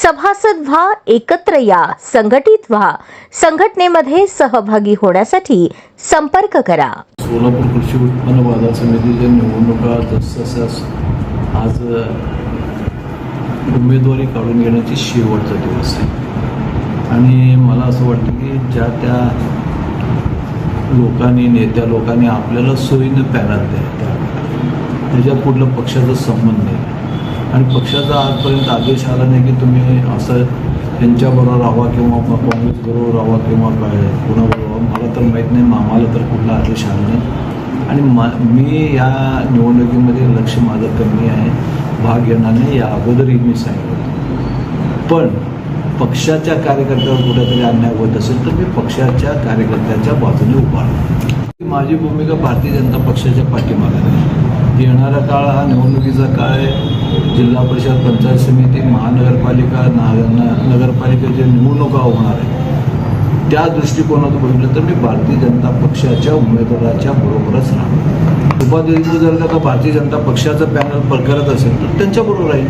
सभासद व्हा एकत्र या संघटित व्हा. संघटनेमध्ये सहभागी होण्यासाठी संपर्क करा. सोलापूर कृषी उत्पन्न बाजार समितीच्या निवडणुका जसजशाच आज उमेदवारी काढून घेण्याची शेवटचा दिवस आहे. आणि मला असं वाटतं की ज्या त्या लोकांनी नेत्या लोकांनी आपल्याला सोयीनं पॅनल द्या त्याच्या पुढलं पक्षाचा संबंध नाही. आणि पक्षाचा आजपर्यंत आदेश आला नाही की तुम्ही असं त्यांच्याबरोबर राहा किंवा काँग्रेसबरोबर राहा किंवा काय कोणाबरोबर मला तर माहीत नाही आम्हाला तर कुठला आदेश आला नाही. आणि मा मी या निवडणुकीमध्ये लक्ष माझं कमी आहे भाग घेणार नाही या अगोदरही मी सांगितलं पण पक्षाच्या कार्यकर्त्यावर कुठेतरी अन्याय होत असेल तर मी पक्षाच्या कार्यकर्त्याच्या बाजूने उभा माझी भूमिका भारतीय जनता पक्षाच्या पाठीमागे येणारा काळ हा निवडणुकीचा काळ आहे. जिल्हा परिषद पंचायत समिती महानगरपालिका ना- नगरपालिकेच्या निवडणुका होणार आहे त्या दृष्टिकोनातून बघितलं तर मी भारतीय जनता पक्षाच्या उमेदवाराच्या बरोबरच राहणार. उपाध्यक्ष जर का भारतीय जनता पक्षाचं पॅनल करत असेल तर त्यांच्याबरोबर राहील.